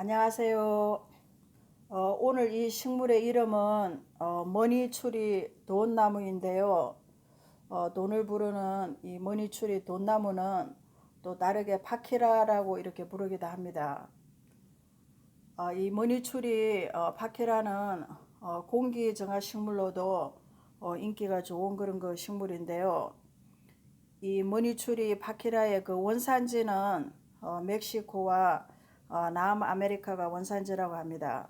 안녕하세요. 어, 오늘 이 식물의 이름은 어, 머니추리 돈나무인데요. 어, 돈을 부르는 이 머니추리 돈나무는 또 다르게 파키라라고 이렇게 부르기도 합니다. 어, 이 머니추리 어, 파키라는 어, 공기 정화 식물로도 어, 인기가 좋은 그런 그 식물인데요. 이 머니추리 파키라의 그 원산지는 어, 멕시코와 어, 남아메리카가 원산지라고 합니다.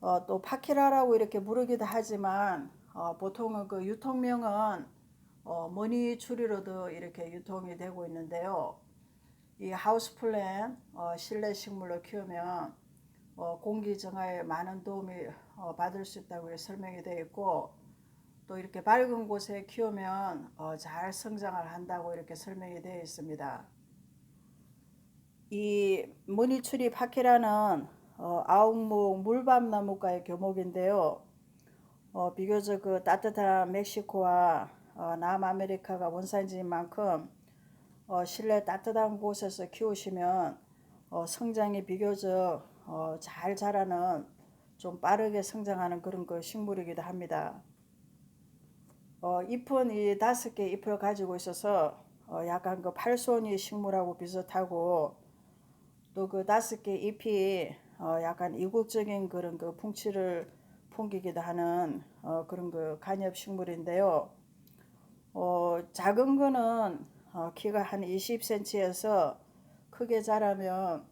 어, 또 파키라라고 이렇게 부르기도 하지만 어, 보통은 그 유통명은 어, 머니 추리로도 이렇게 유통이 되고 있는데요. 이 하우스 플랜 어, 실내 식물로 키우면 어, 공기 정화에 많은 도움이 어, 받을 수 있다고 설명이 되어 있고 또 이렇게 밝은 곳에 키우면 어, 잘 성장을 한다고 이렇게 설명이 되어 있습니다. 이 머니추리 파키라는 어, 아웅목 물밤나무과의 교목인데요. 어, 비교적 그 따뜻한 멕시코와 어, 남아메리카가 원산지인 만큼 어, 실내 따뜻한 곳에서 키우시면 어, 성장이 비교적 어, 잘 자라는 좀 빠르게 성장하는 그런 그 식물이기도 합니다. 어, 잎은 이 다섯 개 잎을 가지고 있어서 어, 약간 그 팔손이 식물하고 비슷하고 또 그 다섯 개 잎이 어, 약간 이국적인 그런 그 풍치를 풍기기도 하는 어, 그런 그 간엽 식물인데요. 어, 작은 거는 어, 키가 한 20cm에서 크게 자라면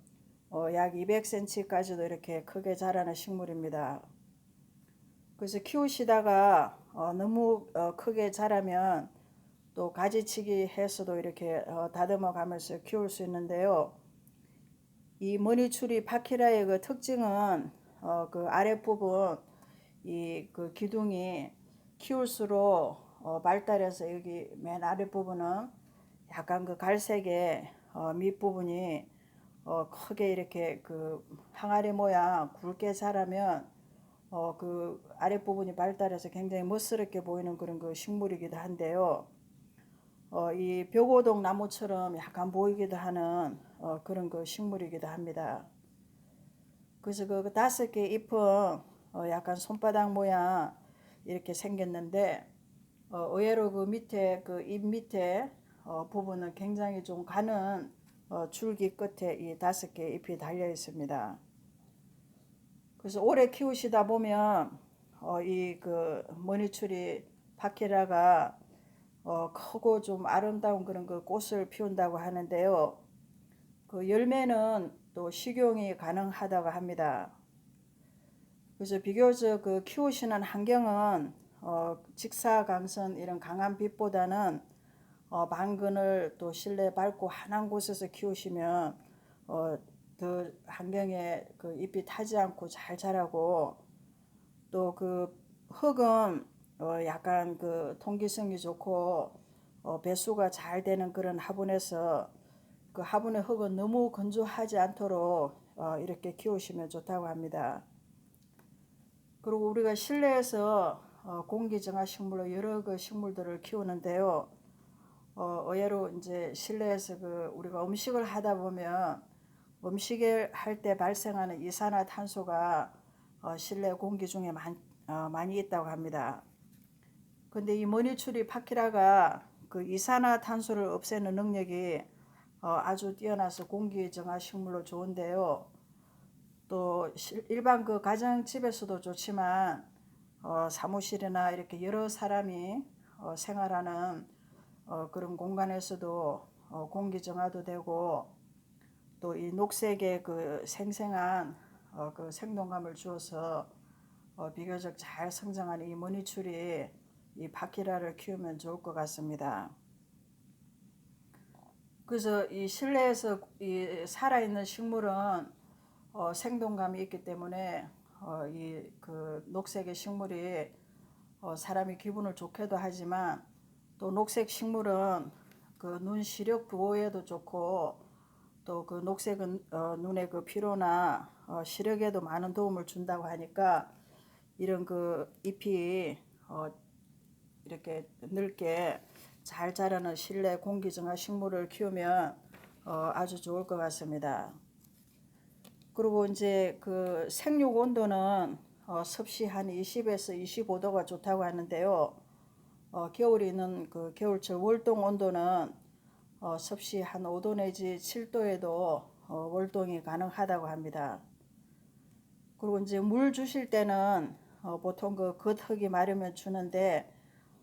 어, 약 200cm까지도 이렇게 크게 자라는 식물입니다. 그래서 키우시다가 어, 너무 어, 크게 자라면 또 가지치기 해서도 이렇게 어, 다듬어 가면서 키울 수 있는데요. 이 머니추리 파키라의 그 특징은 어, 그 아랫부분 이 그 기둥이 키울수록 어, 발달해서 여기 맨 아랫부분은 약간 그 갈색의 어, 밑부분이 어, 크게 이렇게 그 항아리 모양 굵게 자라면 어, 그 아랫부분이 발달해서 굉장히 멋스럽게 보이는 그런 그 식물이기도 한데요. 어, 이 벽오동 나무처럼 약간 보이기도 하는 어, 그런 그 식물이기도 합니다. 그래서 그 다섯 개 잎은 어, 약간 손바닥 모양 이렇게 생겼는데 어, 의외로 그 밑에 그 잎 밑에 어, 부분은 굉장히 좀 가는 어, 줄기 끝에 이 다섯 개 잎이 달려 있습니다. 그래서 오래 키우시다 보면 어, 이그 머니추리 파키라가 어, 크고 좀 아름다운 그런 그 꽃을 피운다고 하는데요. 그 열매는 또 식용이 가능하다고 합니다. 그래서 비교적 그 키우시는 환경은 어, 직사광선 이런 강한 빛보다는 어, 방근을 또 실내 밝고 환한 곳에서 키우시면 어, 더 환경에 그 잎이 타지 않고 잘 자라고 또 그 흙은 어, 약간 그 통기성이 좋고 어, 배수가 잘 되는 그런 화분에서 그 화분의 흙은 너무 건조하지 않도록 어, 이렇게 키우시면 좋다고 합니다. 그리고 우리가 실내에서 어, 공기 정화 식물로 여러 그 식물들을 키우는데요. 어, 의외로 이제 실내에서 그 우리가 음식을 하다 보면 음식을 할 때 발생하는 이산화탄소가 어, 실내 공기 중에 많, 어, 많이 있다고 합니다. 근데 이 머니추리 파키라가 그 이산화탄소를 없애는 능력이 어, 아주 뛰어나서 공기 정화 식물로 좋은데요. 또 일반 그 가정집에서도 좋지만 어, 사무실이나 이렇게 여러 사람이 어, 생활하는 어, 그런 공간에서도 어, 공기 정화도 되고 또 이 녹색의 그 생생한 어, 그 생동감을 주어서 어, 비교적 잘 성장하는 이 머니추리 이 바키라를 키우면 좋을 것 같습니다. 그래서 이 실내에서 이 살아있는 식물은 어, 생동감이 있기 때문에 어, 이그 녹색의 식물이 어, 사람이 기분을 좋게도 하지만 또 녹색 식물은 그 눈 시력 보호에도 좋고 또 그 녹색은 어, 눈의 그 피로나 어, 시력에도 많은 도움을 준다고 하니까 이런 그 잎이 어, 이렇게 넓게 잘 자라는 실내 공기정화 식물을 키우면 어, 아주 좋을 것 같습니다. 그리고 이제 그 생육 온도는 어, 섭씨 한 20에서 25도가 좋다고 하는데요. 어, 겨울에는 그 겨울철 월동 온도는 어, 섭씨 한 5도 내지 7도에도 어, 월동이 가능하다고 합니다. 그리고 이제 물 주실 때는 어, 보통 그 겉흙이 마르면 주는데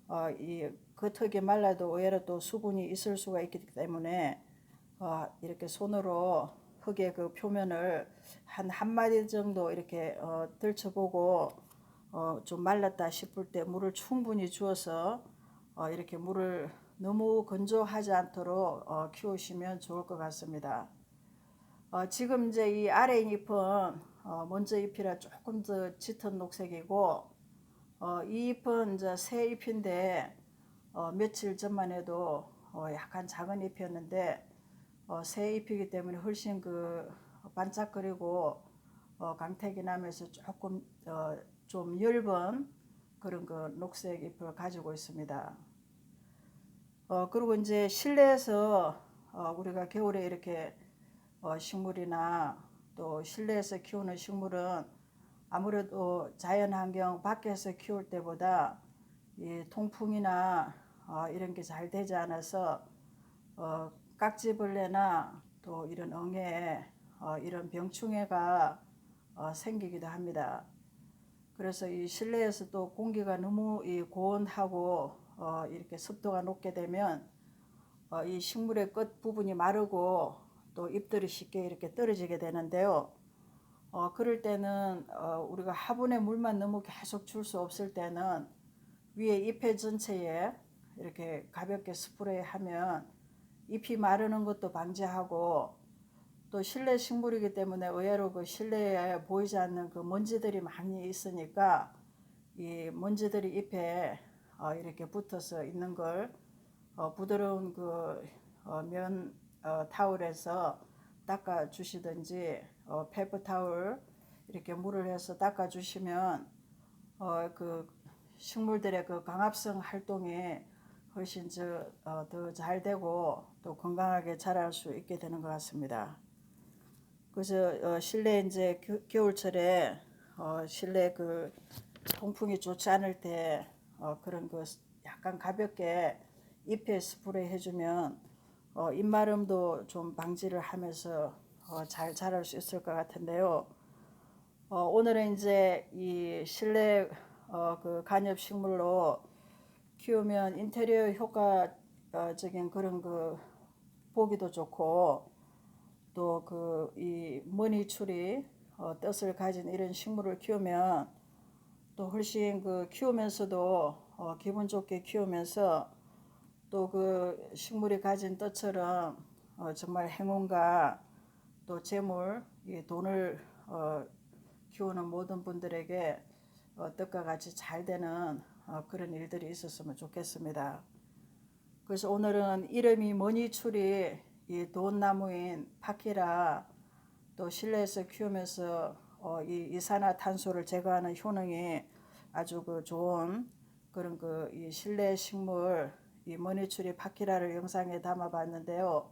어, 이 겉흙이 말라도 의외로 또 수분이 있을 수가 있기 때문에 어, 이렇게 손으로 흙의 그 표면을 한 한 마디 정도 이렇게 어, 들쳐보고 어, 좀 말랐다 싶을 때 물을 충분히 주어서 어, 이렇게 물을 너무 건조하지 않도록 어, 키우시면 좋을 것 같습니다. 어, 지금 이제 이 아래 잎은 어, 먼저 잎이라 조금 더 짙은 녹색이고 어, 이 잎은 이제 새 잎인데 어, 며칠 전만 해도 어, 약간 작은 잎이었는데 어, 새 잎이기 때문에 훨씬 그 반짝거리고 어, 강택이 나면서 조금 어, 좀 엷은 그런 그 녹색 잎을 가지고 있습니다. 어, 그리고 이제 실내에서 어, 우리가 겨울에 이렇게 어, 식물이나 또 실내에서 키우는 식물은 아무래도 자연 환경 밖에서 키울 때보다 이 통풍이나 어, 이런 게 잘 되지 않아서 어, 깍지벌레나 또 이런 엉에 어, 이런 병충해가 어, 생기기도 합니다. 그래서 이 실내에서 또 공기가 너무 이 고온하고 어, 이렇게 습도가 높게 되면 어, 이 식물의 끝 부분이 마르고 또 잎들이 쉽게 이렇게 떨어지게 되는데요. 어, 그럴 때는 어, 우리가 화분에 물만 너무 계속 줄 수 없을 때는 위에 잎의 전체에 이렇게 가볍게 스프레이하면 잎이 마르는 것도 방지하고 또 실내 식물이기 때문에 의외로 그 실내에 보이지 않는 그 먼지들이 많이 있으니까 이 먼지들이 잎에 어, 이렇게 붙어서 있는 걸 어, 부드러운 그면 어, 타올에서 닦아 주시든지 어, 페퍼 타올 이렇게 물을 해서 닦아 주시면 어, 그 식물들의 그 강압성 활동이 훨씬 어, 더잘 되고 또 건강하게 자랄 수 있게 되는 것 같습니다. 그래서 어, 실내 이제 겨울철에 어, 실내 그 통풍이 좋지 않을 때 어, 그런 그 약간 가볍게 잎에 스프레이 해주면 어, 잎마름도 좀 방지를 하면서 어, 잘 자랄 수 있을 것 같은데요. 어, 오늘은 이제 이 실내 어, 그 간엽 식물로 키우면 인테리어 효과적인 그런 그 보기도 좋고 또 그 이 머니출이 어, 뜻을 가진 이런 식물을 키우면 또 훨씬 그 키우면서도 어, 기분 좋게 키우면서 또 그 식물이 가진 뜻처럼 어, 정말 행운과 또 재물, 이 돈을 어, 키우는 모든 분들에게 어, 뜻과 같이 잘 되는 어, 그런 일들이 있었으면 좋겠습니다. 그래서 오늘은 이름이 머니출이 이 돈나무인 파키라 또 실내에서 키우면서 어, 이 이산화탄소를 제거하는 효능이 아주 그 좋은 그런 그 이 실내 식물 이 머니추리 파키라를 영상에 담아봤는데요.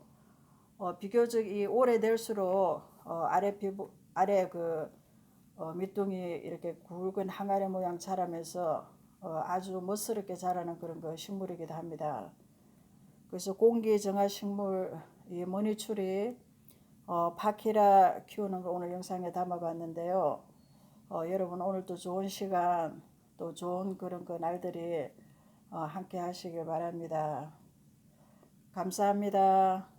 어, 비교적 이 오래될수록 어, 아래 피부 아래 그 어, 밑둥이 이렇게 굵은 항아리 모양 자라면서 어, 아주 멋스럽게 자라는 그런 그 식물이기도 합니다. 그래서 공기 정화 식물 이 머니추리 어, 파키라 키우는 거 오늘 영상에 담아봤는데요. 어, 여러분 오늘도 좋은 시간 또 좋은 그런 그 날들이 어, 함께 하시길 바랍니다. 감사합니다.